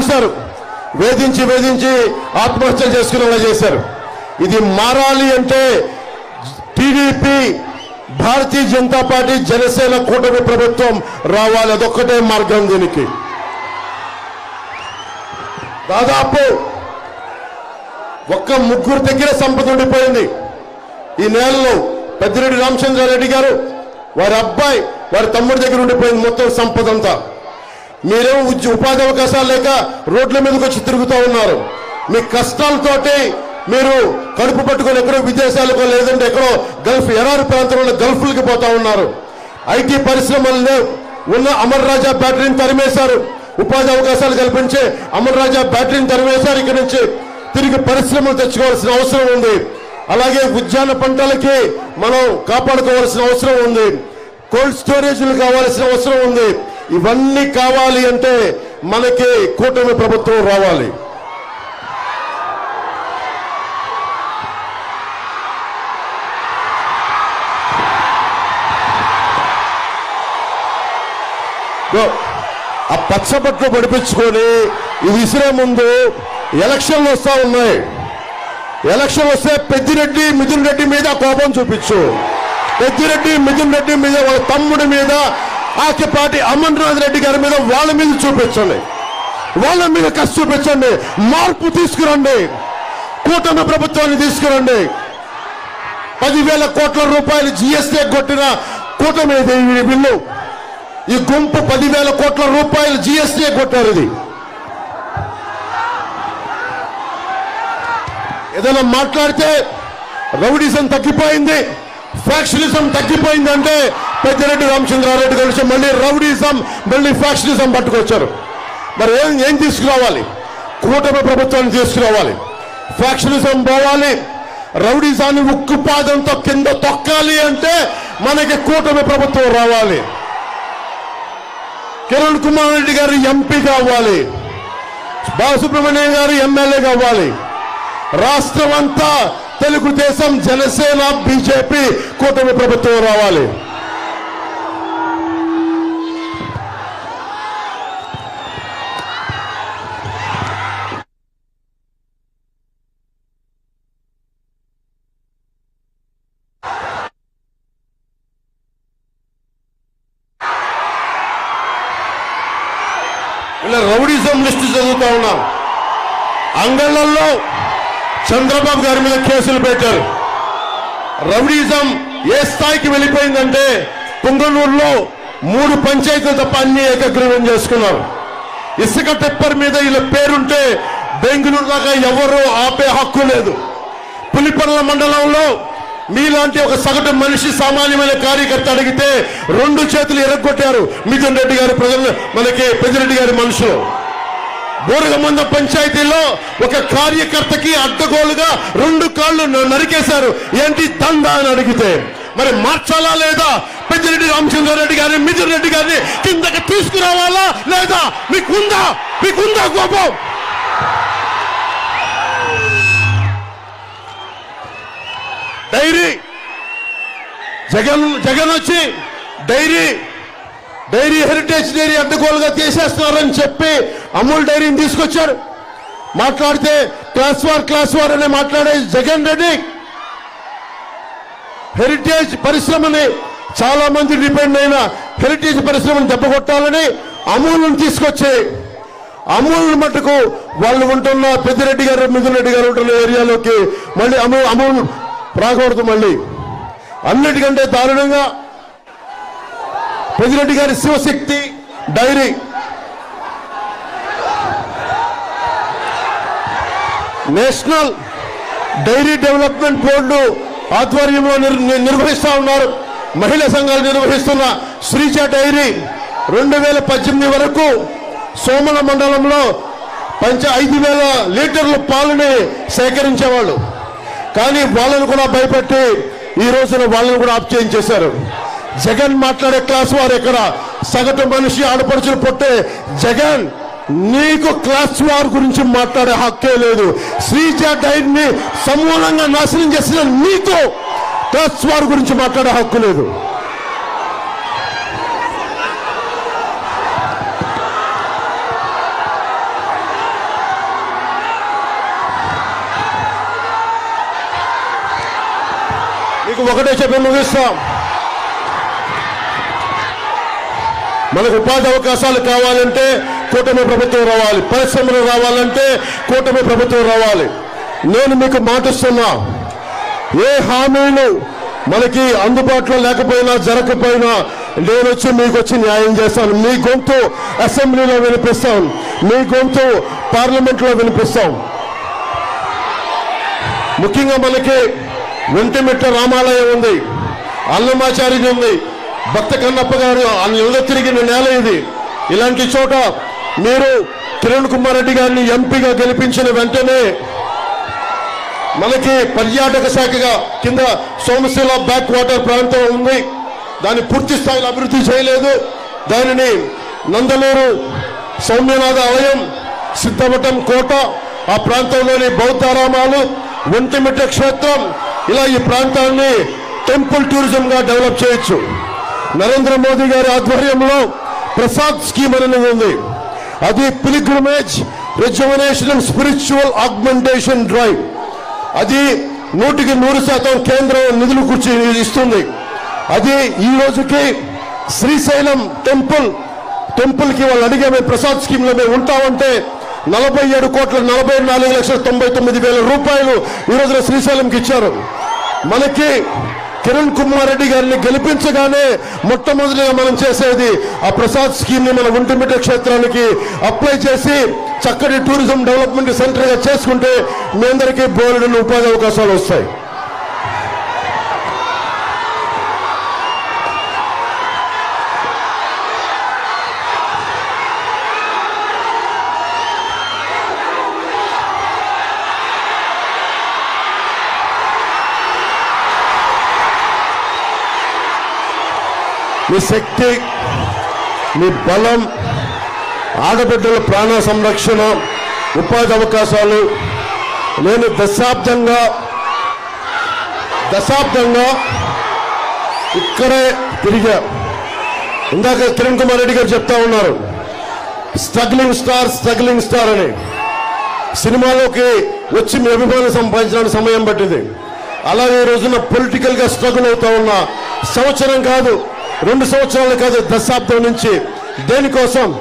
చూశారు. వేధించి వేధించి ఆత్మహత్య చేసుకునేలా చేశారు. ఇది మారాలి అంటే టీడీపీ భారతీయ జనతా పార్టీ జనసేన కూటమి ప్రభుత్వం రావాలి. అదొక్కటే మార్గం దీనికి. దాదాపు ఒక్క ముగ్గురు దగ్గర సంపద ఉండిపోయింది. ఈ నేలలో పెద్దిరెడ్డి రామచంద్రారెడ్డి గారు వారి అబ్బాయి వారి తమ్ముడి దగ్గర ఉండిపోయింది మొత్తం సంపద అంతా మీరేమో ఉద్య- ఉపాధి అవకాశాలు లేక రోడ్ల మీదకి వచ్చి తిరుగుతూ ఉన్నారు. మీ కష్టాలతోటి మీరు కడుపు పట్టుకొని ఎక్కడో విదేశాలకు లేదంటే ఎక్కడో గల్ఫ్ ఎడారి ప్రాంతంలో గల్ఫ్లకి పోతా ఉన్నారు. ఐటీ పరిశ్రమల్లో ఉన్న అమర్ రాజా బ్యాటరీని తరిమేశారు. ఉపాధి అవకాశాలు కల్పించే అమర్ రాజా బ్యాటరీని తరిమేశారు. ఇక్కడ నుంచి తిరిగి పరిశ్రమలు తెచ్చుకోవాల్సిన అవసరం ఉంది. అలాగే ఉద్యాన పంటలకి మనం కాపాడుకోవాల్సిన అవసరం ఉంది. కోల్డ్ స్టోరేజ్లు కావాల్సిన అవసరం ఉంది. ఇవన్నీ కావాలి అంటే మనకి కూటమి ప్రభుత్వం రావాలి. ఆ పచ్చబట్లు పడిపించుకొని ఇది విసిరే ముందు ఎలక్షన్లు వస్తా ఉన్నాయి. ఎలక్షన్ వస్తే పెద్దిరెడ్డి మిథున్ రెడ్డి మీద కోపం చూపించు. పెద్దిరెడ్డి మిథున్ రెడ్డి మీద వాళ్ళ తమ్ముడి మీద ఆకిపాటి అమర్నాథ్ రెడ్డి గారి మీద వాళ్ళ మీద చూపించండి. వాళ్ళ మీద కసి చూపించండి. మార్పు తీసుకురండి. కూటమి ప్రభుత్వాన్ని తీసుకురండి. పదివేల కోట్ల రూపాయలు జిఎస్టీ కొట్టిన కూటమి బిల్లు. ఈ గుంపు పదివేల కోట్ల రూపాయలు జిఎస్టీ కొట్టారు ఇది. ఏదైనా మాట్లాడితే రౌడీజం తగ్గిపోయింది. ఫ్యాక్షనిజం తగ్గిపోయిందంటే పెద్దిరెడ్డి రామచంద్రారెడ్డి కలిసి మళ్ళీ రౌడీజం మళ్ళీ ఫ్యాక్షనిజం పట్టుకొచ్చారు. మరి ఏం ఏం తీసుకురావాలి? కూటమి ప్రభుత్వాన్ని తీసుకురావాలి. ఫ్యాక్షనిజం పోవాలి. రౌడీజాన్ని ఉక్కుపాదంతో కింద తొక్కాలి అంటే మనకి కూటమి ప్రభుత్వం రావాలి. కిరణ్ కుమార్ రెడ్డి గారు ఎంపీ కావాలి బాలసుబ్రహ్మణ్యం గారు ఎమ్మెల్యే కావాలి రాష్ట్రం అంతా తెలుగుదేశం జనసేన బీజేపీ కూటమి ప్రభుత్వం రావాలి. ఇలా రౌడీజం లిస్టు చదువుతా ఉన్నాం. అంగళ్ళల్లో చంద్రబాబు గారి మీద కేసులు పెట్టారు. రౌడీజం ఏ స్థాయికి వెళ్ళిపోయిందంటే పుంగనూరులో మూడు పంచాయతీలు తప్ప అన్ని ఏకగ్రీవం చేసుకున్నారు. ఇసుక టెప్పర్ మీద వీళ్ళ పేరుంటే బెంగళూరు దాకా ఎవరు ఆపే హక్కు లేదు. పులిపల్ల మండలంలో మీలాంటి ఒక సగటు మనిషి సామాన్యమైన కార్యకర్త అడిగితే రెండు చేతులు ఎరగొట్టారు. మిథున్ రెడ్డి గారి ప్రజలు మనకి పెద్దిరెడ్డి గారి మనుషులు. బోరగమంద పంచాయతీలో ఒక కార్యకర్తకి అడ్డగోలుగా రెండు కాళ్ళు నరికేశారు. ఏంటి దందా అని అడిగితే మరి మార్చాలా లేదా? పెద్దిరెడ్డి రామచంద్రారెడ్డి గారిని మిథున్ రెడ్డి గారిని కిందకి తీసుకురావాలా లేదా? మీకుందా? మీకుందా కోపం? డైరీ. జగన్ జగన్ వచ్చి డైరీ డైరీ హెరిటేజ్ డైరీ అడ్డగోలుగా తీసేస్తున్నారని చెప్పి అమూల్ డైరీని తీసుకొచ్చారు. మాట్లాడితే క్లాస్ వార్ క్లాస్ వార్ అని మాట్లాడే జగన్ రెడ్డి హెరిటేజ్ పరిశ్రమని చాలా మంది డిపెండ్ అయిన హెరిటేజ్ పరిశ్రమను దెబ్బకొట్టాలని అమూల్ని తీసుకొచ్చి అమూల్ మటుకు వాళ్ళు ఉంటున్న పెద్దిరెడ్డి గారు మిథునరెడ్డి గారు ఉంటున్న ఏరియాలోకి మళ్ళీ అమూల్ అమూల్ రాకూడదు మళ్ళీ. అన్నిటికంటే దారుణంగా పెద్దిరెడ్డి గారి Shivashakti Dairy National Dairy Development Board ఆధ్వర్యంలో నిర్- ని- నిర్వహిస్తా ఉన్నారు. మహిళా సంఘాలు నిర్వహిస్తున్న శ్రీజ డైరీ రెండు వేల పద్దెనిమిది వరకు సోమల మండలంలో పంచ ఐదు వేల లీటర్ల పాలని సేకరించేవాళ్ళు. కానీ వాళ్ళను కూడా భయపెట్టి ఈ రోజున వాళ్ళను కూడా ఆప్ చేయించేశారు జగన్ మాట్లాడే క్లాస్ వారు ఇక్కడ సగటు మనిషి ఆడపడుచులు పుట్టే జగన్ నీకు క్లాస్ వార్ గురించి మాట్లాడే హక్కే లేదు. శ్రీజా డైట్ని సమూలంగా నాశనం చేసిన నీకు క్లాస్ వార్ గురించి మాట్లాడే హక్కు లేదు. నీకు ఒకటే చెప్పి ముగిస్తాం మనకు ఉపాధి అవకాశాలు కావాలంటే కూటమి ప్రభుత్వం రావాలి. పరిశ్రమలు రావాలంటే కూటమి ప్రభుత్వం రావాలి. నేను మీకు మాటిస్తున్నా ఏ హామీలు మనకి అందుబాటులో లేకపోయినా జరగకపోయినా నేను వచ్చి మీకు వచ్చి న్యాయం చేస్తాను. మీ గొంతు అసెంబ్లీలో వినిపిస్తాం. మీ గొంతు పార్లమెంట్లో వినిపిస్తాం. ముఖ్యంగా మనకి వెంటిమిట్ట రామాలయం ఉంది. అన్నమాచార్యం ఉంది. భక్త కన్నప్ప గారు ఇళ్ళ తిరిగిన నేల ఇది. ఇలాంటి చోట మీరు కిరణ్ కుమార్ రెడ్డి గారిని ఎంపీగా గెలిపించిన వెంటనే మనకి పర్యాటక శాఖగా కింద సోమశిల బ్యాక్ వాటర్ ప్రాంతం ఉంది. దాన్ని పూర్తి స్థాయిలో అభివృద్ధి చేయలేదు. దానిని నందలూరు సౌమ్యనాథ ఆలయం సిద్ధవటం కోట ఆ ప్రాంతంలోని బౌద్ధారామాలు ఒంటిమిట్ట క్షేత్రం ఇలా ఈ ప్రాంతాన్ని టెంపుల్ టూరిజం గా డెవలప్ చేయొచ్చు. నరేంద్ర మోదీ గారి ఆధ్వర్యంలో ప్రసాద్ స్కీమ్ అనేది ఉంది. అది pilgrimage rejuvenation and spiritual augmentation drive అది నూటికి నూరు శాతం కేంద్రం నిధులు కూర్చి ఇస్తుంది. అది ఈ రోజుకి శ్రీశైలం టెంపుల్ టెంపుల్కి వాళ్ళు అడిగే మేము ప్రసాద్ స్కీమ్లో మేము ఉంటామంటే నలభై ఏడు కోట్ల నలభై నాలుగు లక్షల తొంభై తొమ్మిది వేల రూపాయలు ఈ రోజున శ్రీశైలంకి ఇచ్చారు. మనకి కిరణ్ కుమార్ రెడ్డి గారిని గెలిపించగానే మొట్టమొదటిగా మనం చేసేది ఆ ప్రసాద్ స్కీమ్ని మన ఒంటిమిట క్షేత్రానికి అప్లై చేసి చక్కటి టూరిజం డెవలప్మెంట్ సెంటర్గా చేసుకుంటే మీ అందరికీ బోలెడన్ని ఉపాధి అవకాశాలు వస్తాయి. మీ శక్తి మీ బలం ఆడబిడ్డల ప్రాణ సంరక్షణ ఉపాధి అవకాశాలు నేను దశాబ్దంగా దశాబ్దంగా ఇక్కడే తిరిగా. ఇందాక కిరణ్ కుమార్ రెడ్డి గారు చెప్తా ఉన్నారు స్ట్రగ్లింగ్ స్టార్ స్ట్రగ్లింగ్ స్టార్ అని. సినిమాలోకి వచ్చి మీ అభిమానం సంపాదించడానికి సమయం పట్టింది. అలాగే ఈ రోజున పొలిటికల్గా స్ట్రగుల్ అవుతా ఉన్న సంవత్సరం కాదు రెండు సంవత్సరాలు కాదు దశాబ్దం నుంచి. దేనికోసం?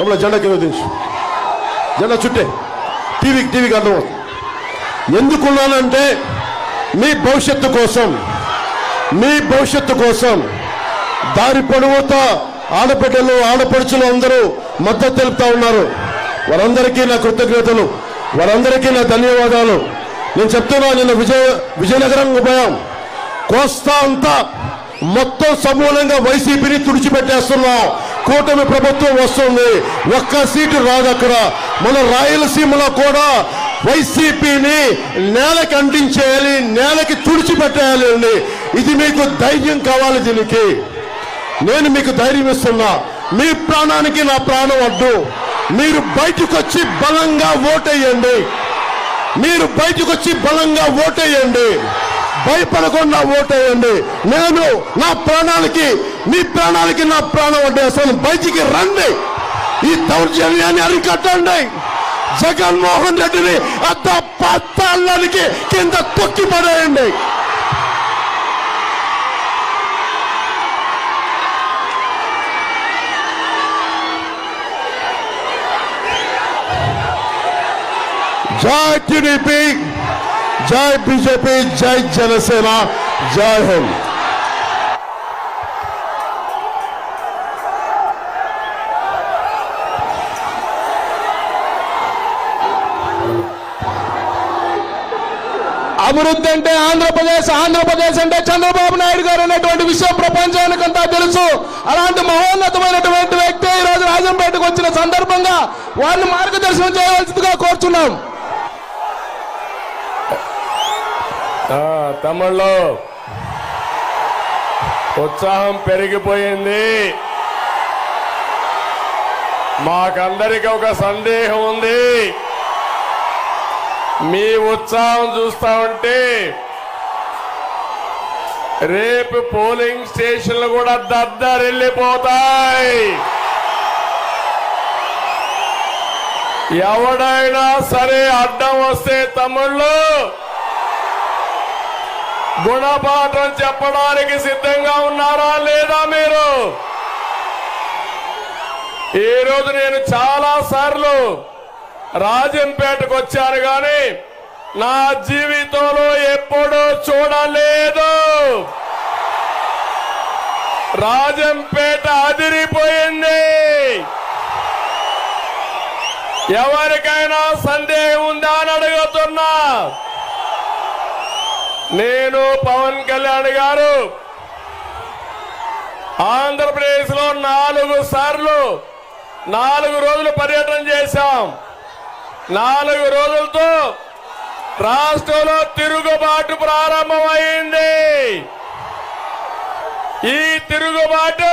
మమ్మల్ని జెండా కింద జెండా చుట్టే. టీవీకి టీవీకి అర్థమవుతుంది. ఎందుకున్నానంటే మీ భవిష్యత్తు కోసం మీ భవిష్యత్తు కోసం దారి పొడవుతా ఆడబిడ్డలు ఆడపడుచులు అందరూ మద్దతు తెలుపుతా ఉన్నారు. వారందరికీ నా కృతజ్ఞతలు వారందరికీ నా ధన్యవాదాలు. నేను చెప్తున్నా నిన్న విజయ విజయనగరం పోయాం కోస్తా అంతా మొత్తం సమూలంగా వైసీపీని తుడిచిపెట్టేస్తున్నాం. కూటమి ప్రభుత్వం వస్తుంది. ఒక్క సీటు రాదు అక్కడ. మన రాయలసీమలో కూడా వైసీపీని నేలకి అంటించేయాలి నేలకి తుడిచిపెట్టేయాలి అండి ఇది మీకు ధైర్యం కావాలి దీనికి. నేను మీకు ధైర్యం ఇస్తున్నా. మీ ప్రాణానికి నా ప్రాణం అడ్డు. మీరు బయటకు వచ్చి బలంగా ఓటేయండి. మీరు బయటకు వచ్చి బలంగా ఓటేయండి. భయపడకుండా ఓటేయండి నేను నా ప్రాణాలకి మీ ప్రాణాలకి నా ప్రాణం అంటే అసలు బయటికి రండి. ఈ దౌర్జన్యాన్ని అరికట్టండి. జగన్మోహన్ రెడ్డిని అద్ద పత్తాళ్ళకి కింద తొక్కి పడేయండి. జై టీడీపీ జై బీజేపీ జై జనసేన జై హింద్. అభివృద్ధి అంటే ఆంధ్రప్రదేశ్ ఆంధ్రప్రదేశ్ అంటే చంద్రబాబు నాయుడు గారు అనేటువంటి విషయం ప్రపంచానికి అంతా తెలుసు. అలాంటి మహోన్నతమైనటువంటి వ్యక్తి ఈ రోజు రాజంపేటకు వచ్చిన సందర్భంగా వారిని మార్గదర్శనం చేయవలసిందిగా కోరుచున్నాం. ఆ, ఉత్సాహం పెరిగిపోయింది. మాకందరికి ఒక సందేహం ఉంది. మీ ఉత్సాహం చూస్తా ఉంటే రేపు పోలింగ్ స్టేషన్లు కూడా దద్దరిల్లిపోతాయి. ఎవడైనా సరే అడ్డం వస్తే తమ్ముళ్ళు గుణపాఠం చెప్పడానికి సిద్ధంగా ఉన్నారా లేదా మీరు? ఈ రోజు నేను చాలా సార్లు రాజంపేటకు వచ్చాను కానీ నా జీవితంలో ఎప్పుడూ చూడలేదు. రాజంపేట అదిరిపోయింది. ఎవరికైనా సందేహం ఉందా అని అడుగుతున్నా. నేను పవన్ కళ్యాణ్ గారు. ఆంధ్రప్రదేశ్లో నాలుగు సార్లు నాలుగు రోజులు పర్యటన చేశాం. నాలుగు రోజులతో రాష్ట్రంలో తిరుగుబాటు ప్రారంభమైంది. ఈ తిరుగుబాటు